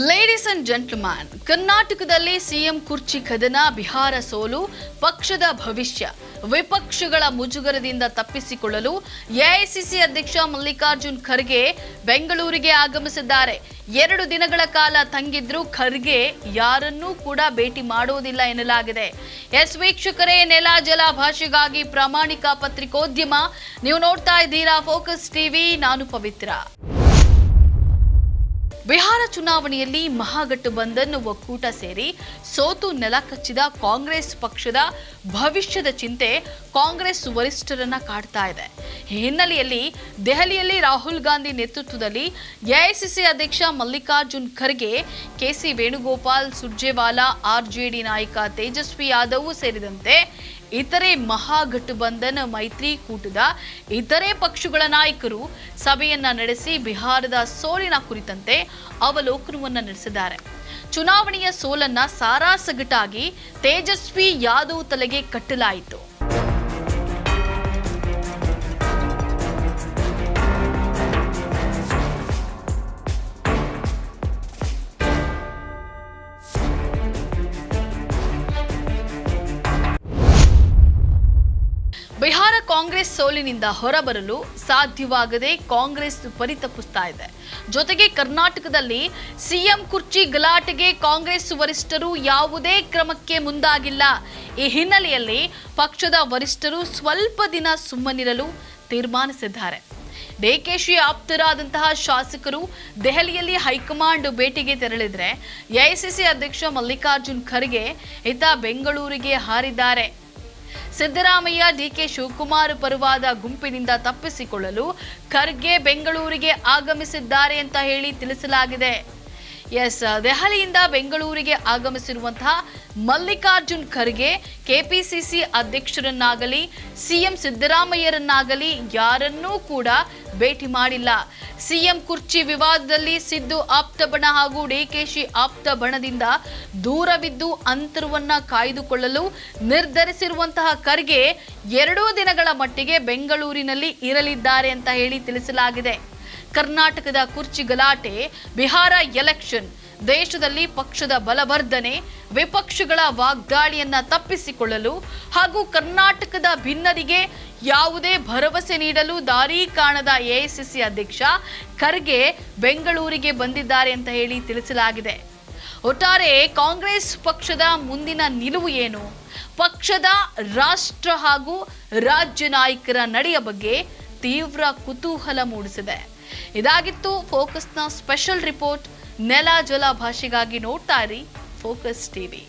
Ladies and gentleman ಕರ್ನಾಟಕದಲ್ಲಿ CM ಕುರ್ಚಿ ಕದನ ಬಿಹಾರ ಸೋಲು ಪಕ್ಷದ ಭವಿಷ್ಯ ವಿಪಕ್ಷಗಳ ಮುಜುಗರದಿಂದ ತಪ್ಪಿಸಿಕೊಳ್ಳಲು ಎಐಸಿಸಿ ಅಧ್ಯಕ್ಷ ಮಲ್ಲಿಕಾರ್ಜುನ್ ಖರ್ಗೆ ಬೆಂಗಳೂರಿಗೆ ಆಗಮಿಸಿದ್ದಾರೆ ಎರಡು ದಿನಗಳ ಕಾಲ ತಂಗಿದ್ರು ಖರ್ಗೆ ಯಾರನ್ನೂ ಕೂಡ ಭೇಟಿ ಮಾಡುವುದಿಲ್ಲ ಎನ್ನಲಾಗಿದೆ ಎಸ್ ವೀಕ್ಷಕರೇ ನೆಲ ಜಲ ಭಾಷೆಗಾಗಿ ಪ್ರಾಮಾಣಿಕ ಪತ್ರಿಕೋದ್ಯಮ ನೀವು ನೋಡ್ತಾ ಇದ್ದೀರಾ ಫೋಕಸ್ ಟಿವಿ ನಾನು ಪವಿತ್ರ ಬಿಹಾರ ಚುನಾವಣೆಯಲ್ಲಿ ಮಹಾಗಠಬಂಧನ್ ಒಕ್ಕೂಟ ಸೇರಿ ಸೋತು ನೆಲಕಚ್ಚಿದ ಕಾಂಗ್ರೆಸ್ ಪಕ್ಷದ ಭವಿಷ್ಯದ ಚಿಂತೆ ಕಾಂಗ್ರೆಸ್ ವರಿಷ್ಠರನ್ನ ಕಾಡ್ತಾ ಇದೆ. ಹಿನ್ನೆಲೆಯಲ್ಲಿ ದೆಹಲಿಯಲ್ಲಿ ರಾಹುಲ್ ಗಾಂಧಿ ನೇತೃತ್ವದಲ್ಲಿ ಎಐಸಿಸಿ ಅಧ್ಯಕ್ಷ Mallikarjun Kharge, K C Venugopal Surjewala, RJD ನಾಯಕ ತೇಜಸ್ವಿ ಯಾದವ್ ಸೇರಿದಂತೆ ಇತರೆ ಮಹಾಗಠಬಂಧನ್ ಮೈತ್ರಿಕೂಟದ ಇತರೆ ಪಕ್ಷಗಳ ನಾಯಕರು ಸಭೆಯನ್ನ ನಡೆಸಿ ಬಿಹಾರದ ಸೋಲಿನ ಕುರಿತಂತೆ ಅವಲೋಕನವನ್ನ ನಡೆಸಿದ್ದಾರೆ. ಚುನಾವಣೆಯ ಸೋಲನ್ನ ಸಾರಾಸಗಟಾಗಿ ತೇಜಸ್ವಿ ಯಾದವ್ ತಲೆಗೆ ಕಟ್ಟಲಾಯಿತು. ಬಿಹಾರ ಕಾಂಗ್ರೆಸ್ ಸೋಲಿನಿಂದ ಹೊರಬರಲು ಸಾಧ್ಯವಾಗದೆ ಕಾಂಗ್ರೆಸ್ ಪರಿತಪಿಸ್ತಾ ಇದೆ. ಜೊತೆಗೆ ಕರ್ನಾಟಕದಲ್ಲಿ ಸಿಎಂ ಕುರ್ಚಿ ಗಲಾಟೆಗೆ ಕಾಂಗ್ರೆಸ್ ವರಿಷ್ಠರು ಯಾವುದೇ ಕ್ರಮಕ್ಕೆ ಮುಂದಾಗಿಲ್ಲ. ಈ ಹಿನ್ನೆಲೆಯಲ್ಲಿ ಪಕ್ಷದ ವರಿಷ್ಠರು ಸ್ವಲ್ಪ ದಿನ ಸುಮ್ಮನಿರಲು ತೀರ್ಮಾನಿಸಿದ್ದಾರೆ. ಡಿಕೆಶಿ ಆಪ್ತರಾದಂತಹ ಶಾಸಕರು ದೆಹಲಿಯಲ್ಲಿ ಹೈಕಮಾಂಡ್ ಭೇಟಿಗೆ ತೆರಳಿದ್ರೆ ಎಐಸಿಸಿ ಅಧ್ಯಕ್ಷ ಮಲ್ಲಿಕಾರ್ಜುನ್ ಖರ್ಗೆ ಇತ್ತ ಬೆಂಗಳೂರಿಗೆ ಹಾರಿದ್ದಾರೆ. ಸಿದ್ದರಾಮಯ್ಯ ಡಿಕೆ ಶಿವಕುಮಾರ್ ಪರವಾದ ಗುಂಪಿನಿಂದ ತಪ್ಪಿಸಿಕೊಳ್ಳಲು ಖರ್ಗೆ ಬೆಂಗಳೂರಿಗೆ ಆಗಮಿಸಿದ್ದಾರೆ ಅಂತ ಹೇಳಿ ತಿಳಿಸಲಾಗಿದೆ. ಎಸ್ ದೆಹಲಿಯಿಂದ ಬೆಂಗಳೂರಿಗೆ ಆಗಮಿಸಿರುವಂತಹ ಮಲ್ಲಿಕಾರ್ಜುನ್ ಖರ್ಗೆ ಕೆಪಿಸಿಸಿ ಅಧ್ಯಕ್ಷರನ್ನಾಗಲಿ ಸಿಎಂ ಸಿದ್ದರಾಮಯ್ಯರನ್ನಾಗಲಿ ಯಾರನ್ನೂ ಕೂಡ ಭೇಟಿ ಮಾಡಿಲ್ಲ. ಸಿಎಂ ಕುರ್ಚಿ ವಿವಾದದಲ್ಲಿ ಸಿದ್ದು ಆಪ್ತ ಬಣ ಹಾಗೂ ಡಿಕೆಶಿ ಆಪ್ತ ಬಣದಿಂದ ದೂರವಿದ್ದು ಅಂತರವನ್ನ ಕಾಯ್ದುಕೊಳ್ಳಲು ನಿರ್ಧರಿಸಿರುವಂತಹ ಖರ್ಗೆ ಎರಡೂ ದಿನಗಳ ಮಟ್ಟಿಗೆ ಬೆಂಗಳೂರಿನಲ್ಲಿ ಇರಲಿದ್ದಾರೆ ಅಂತ ಹೇಳಿ ತಿಳಿಸಲಾಗಿದೆ. ಕರ್ನಾಟಕದ ಕುರ್ಚಿ ಗಲಾಟೆ, ಬಿಹಾರ ಎಲೆಕ್ಷನ್. ದೇಶದಲ್ಲಿ ಪಕ್ಷದ ಬಲವರ್ಧನೆ, ವಿಪಕ್ಷಗಳ ವಾಗ್ದಾಳಿಯನ್ನ ತಪ್ಪಿಸಿಕೊಳ್ಳಲು ಹಾಗೂ ಕರ್ನಾಟಕದ ಭಿನ್ನರಿಗೆ ಯಾವುದೇ ಭರವಸೆ ನೀಡಲು ದಾರಿ ಕಾಣದ ಎಐಸಿಸಿ ಅಧ್ಯಕ್ಷ ಖರ್ಗೆ ಬೆಂಗಳೂರಿಗೆ ಬಂದಿದ್ದಾರೆ ಅಂತ ಹೇಳಿ ತಿಳಿಸಲಾಗಿದೆ. ಒಟ್ಟಾರೆ ಕಾಂಗ್ರೆಸ್ ಪಕ್ಷದ ಮುಂದಿನ ನಿಲುವು ಏನು? ಪಕ್ಷದ ರಾಷ್ಟ್ರ ಹಾಗೂ ರಾಜ್ಯ ನಾಯಕರ ನಡೆಯ ಬಗ್ಗೆ ತೀವ್ರ ಕುತೂಹಲ ಮೂಡಿಸಿದೆ. ಇದಾಗಿತ್ತು ಫೋಕಸ್ನ ಸ್ಪೆಷಲ್ ರಿಪೋರ್ಟ್ ನೆಲ ಜಲ ಭಾಷೆಗಾಗಿ ನೋಡ್ತಾ ಇರಿ ಫೋಕಸ್ ಟಿವಿ.